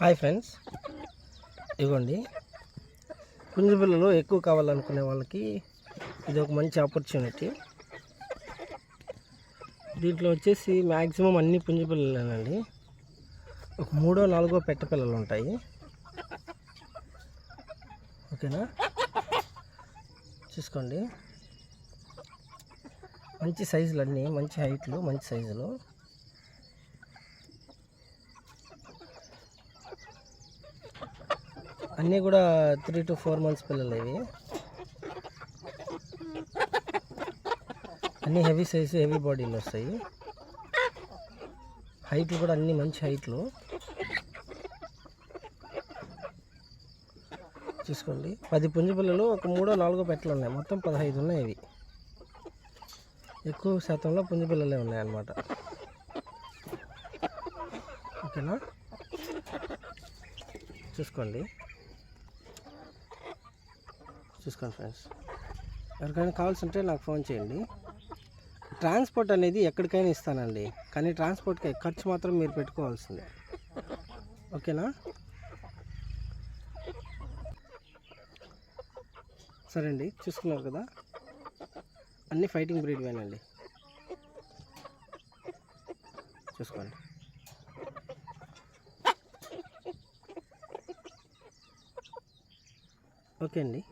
Hi friends. ఇవ్వండి. పుంజు పిల్లలు ఎక్కువ కావాలనుకునే వాళ్ళకి ఇది ఒక మంచి ఆపర్చునిటీ. దీంట్లో వచ్చేసి మ్యాక్సిమం అన్ని పుంజు పిల్లలేనండి ఒక మూడో నాలుగో పెట్ట పిల్లలు ఉంటాయి. ఓకేనా? చూసుకోండి. మంచి సైజులు అన్నీ మంచి హైట్లు మంచి సైజులు. అన్నీ కూడా త్రీ టు ఫోర్ మంత్స్ పిల్లలు ఇవి. అన్నీ హెవీ సైజు హెవీ బాడీలు వస్తాయి. హైట్లు కూడా అన్నీ మంచి హైట్లు చూసుకోండి. పది పుంజు పిల్లలు ఒక మూడో నాలుగో పెట్టలు ఉన్నాయి. మొత్తం పదహైదు ఉన్నాయి ఇవి. ఎక్కువ శాతంలో పుంజు పిల్లలే ఉన్నాయి అన్నమాట ఓకేనా? చూసుకోండి. చూసుకోండి ఫ్రెండ్స్. ఎవరికైనా కావాల్సి ఉంటే నాకు ఫోన్ చేయండి. ట్రాన్స్పోర్ట్ అనేది ఎక్కడికైనా ఇస్తానండి. కానీ ట్రాన్స్పోర్ట్కి ఖర్చు మాత్రం మీరు పెట్టుకోవాల్సిందే. ఓకేనా? సరే అండి చూసుకున్నారు కదా? అన్నీ ఫైటింగ్ బ్రీడ్ వేనండి. చూసుకోండి. ఓకే అండి.